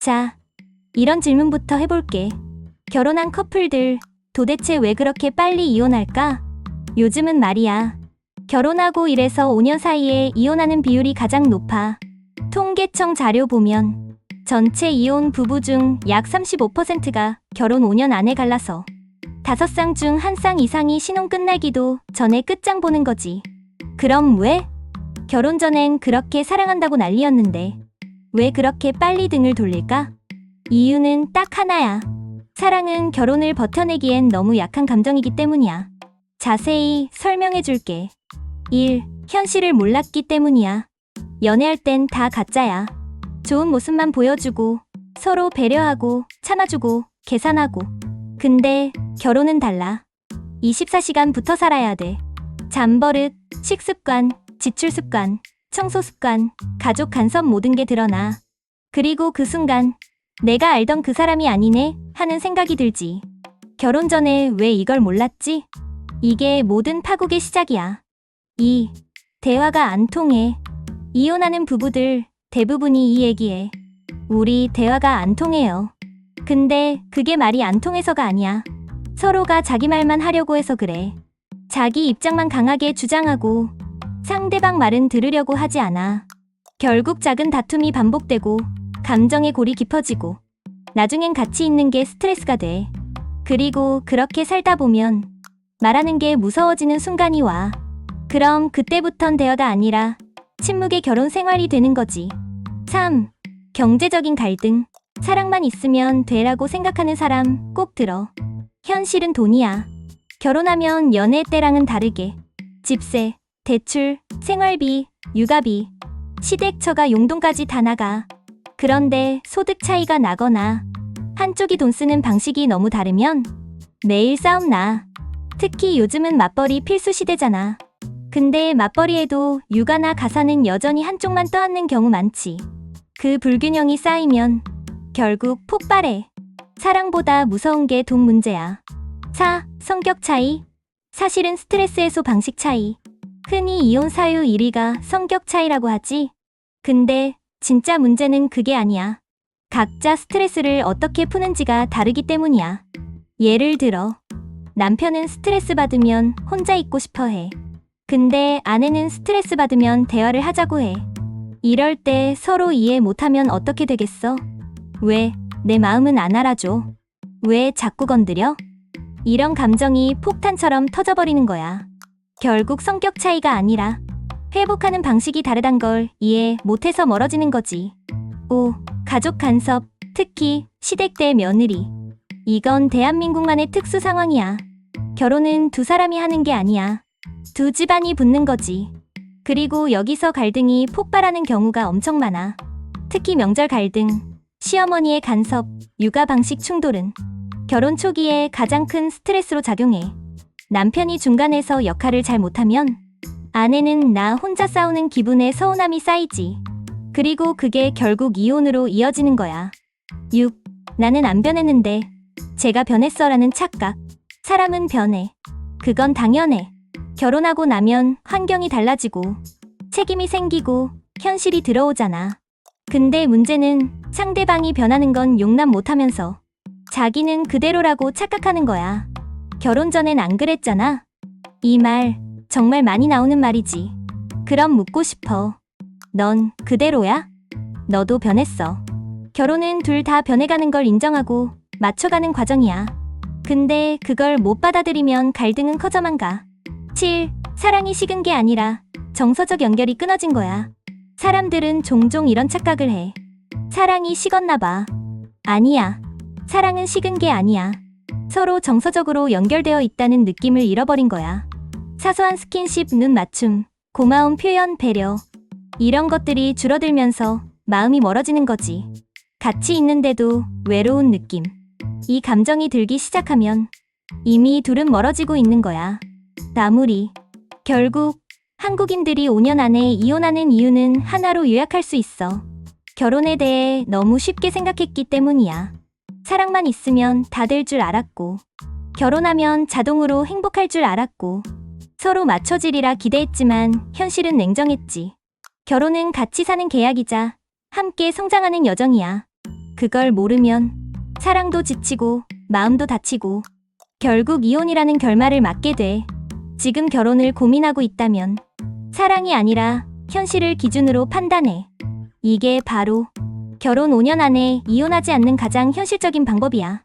자, 이런 질문부터 해볼게. 결혼한 커플들 도대체 왜 그렇게 빨리 이혼할까? 요즘은 말이야. 결혼하고 이래서 5년 사이에 이혼하는 비율이 가장 높아. 통계청 자료 보면 전체 이혼 부부 중 약 35%가 결혼 5년 안에 갈라서 다섯 쌍중한쌍 이상이 신혼 끝나기도 전에 끝장 보는 거지. 그럼 왜? 결혼 전엔 그렇게 사랑한다고 난리였는데 왜 그렇게 빨리 등을 돌릴까? 이유는 딱 하나야. 사랑은 결혼을 버텨내기엔 너무 약한 감정이기 때문이야. 자세히 설명해 줄게. 1. 현실을 몰랐기 때문이야. 연애할 땐 다 가짜야. 좋은 모습만 보여주고, 서로 배려하고, 참아주고, 계산하고. 근데 결혼은 달라. 24시간 붙어 살아야 돼. 잠버릇, 식습관, 지출 습관, 청소 습관, 가족 간섭 모든 게 드러나. 그리고 그 순간, 내가 알던 그 사람이 아니네 하는 생각이 들지. 결혼 전에 왜 이걸 몰랐지? 이게 모든 파국의 시작이야. 2. 대화가 안 통해. 이혼하는 부부들 대부분이 이 얘기해. 우리 대화가 안 통해요. 근데 그게 말이 안 통해서가 아니야. 서로가 자기 말만 하려고 해서 그래. 자기 입장만 강하게 주장하고 상대방 말은 들으려고 하지 않아. 결국 작은 다툼이 반복되고 감정의 골이 깊어지고 나중엔 같이 있는 게 스트레스가 돼. 그리고 그렇게 살다 보면 말하는 게 무서워지는 순간이 와. 그럼 그때부턴 대화가 아니라 침묵의 결혼 생활이 되는 거지. 3. 경제적인 갈등. 사랑만 있으면 되라고 생각하는 사람 꼭 들어. 현실은 돈이야. 결혼하면 연애 때랑은 다르게 집세, 대출, 생활비, 육아비, 시댁처가 용돈까지 다 나가. 그런데 소득 차이가 나거나 한쪽이 돈 쓰는 방식이 너무 다르면 매일 싸움 나. 특히 요즘은 맞벌이 필수 시대잖아. 근데 맞벌이에도 육아나 가사는 여전히 한쪽만 떠안는 경우 많지. 그 불균형이 쌓이면 결국 폭발해. 사랑보다 무서운 게 돈 문제야. 4. 성격 차이. 사실은 스트레스 해소 방식 차이. 흔히 이혼 사유 1위가 성격 차이라고 하지. 근데 진짜 문제는 그게 아니야. 각자 스트레스를 어떻게 푸는지가 다르기 때문이야. 예를 들어, 남편은 스트레스 받으면 혼자 있고 싶어 해. 근데 아내는 스트레스 받으면 대화를 하자고 해. 이럴 때 서로 이해 못하면 어떻게 되겠어? 왜 내 마음은 안 알아줘? 왜 자꾸 건드려? 이런 감정이 폭탄처럼 터져버리는 거야. 결국 성격 차이가 아니라 회복하는 방식이 다르단 걸 이해 못해서 멀어지는 거지. 5. 가족 간섭, 특히 시댁 대 며느리. 이건 대한민국만의 특수 상황이야. 결혼은 두 사람이 하는 게 아니야. 두 집안이 붙는 거지. 그리고 여기서 갈등이 폭발하는 경우가 엄청 많아. 특히 명절 갈등, 시어머니의 간섭, 육아 방식 충돌은 결혼 초기에 가장 큰 스트레스로 작용해. 남편이 중간에서 역할을 잘 못하면 아내는 나 혼자 싸우는 기분에 서운함이 쌓이지. 그리고 그게 결국 이혼으로 이어지는 거야. 6. 나는 안 변했는데 제가 변했어라는 착각. 사람은 변해. 그건 당연해. 결혼하고 나면 환경이 달라지고 책임이 생기고 현실이 들어오잖아. 근데 문제는 상대방이 변하는 건 용납 못하면서 자기는 그대로라고 착각하는 거야. 결혼 전엔 안 그랬잖아. 이 말 정말 많이 나오는 말이지. 그럼 묻고 싶어. 넌 그대로야? 너도 변했어. 결혼은 둘 다 변해가는 걸 인정하고 맞춰가는 과정이야. 근데 그걸 못 받아들이면 갈등은 커져만 가. 7. 사랑이 식은 게 아니라 정서적 연결이 끊어진 거야. 사람들은 종종 이런 착각을 해. 사랑이 식었나 봐. 아니야. 사랑은 식은 게 아니야. 서로 정서적으로 연결되어 있다는 느낌을 잃어버린 거야. 사소한 스킨십, 눈 맞춤, 고마운 표현, 배려. 이런 것들이 줄어들면서 마음이 멀어지는 거지. 같이 있는데도 외로운 느낌. 이 감정이 들기 시작하면 이미 둘은 멀어지고 있는 거야. 나무리. 결국 한국인들이 5년 안에 이혼하는 이유는 하나로 요약할 수 있어. 결혼에 대해 너무 쉽게 생각했기 때문이야. 사랑만 있으면 다 될 줄 알았고, 결혼하면 자동으로 행복할 줄 알았고, 서로 맞춰지리라 기대했지만 현실은 냉정했지. 결혼은 같이 사는 계약이자 함께 성장하는 여정이야. 그걸 모르면 사랑도 지치고 마음도 다치고 결국 이혼이라는 결말을 맞게 돼. 지금 결혼을 고민하고 있다면 사랑이 아니라 현실을 기준으로 판단해. 이게 바로 결혼 5년 안에 이혼하지 않는 가장 현실적인 방법이야.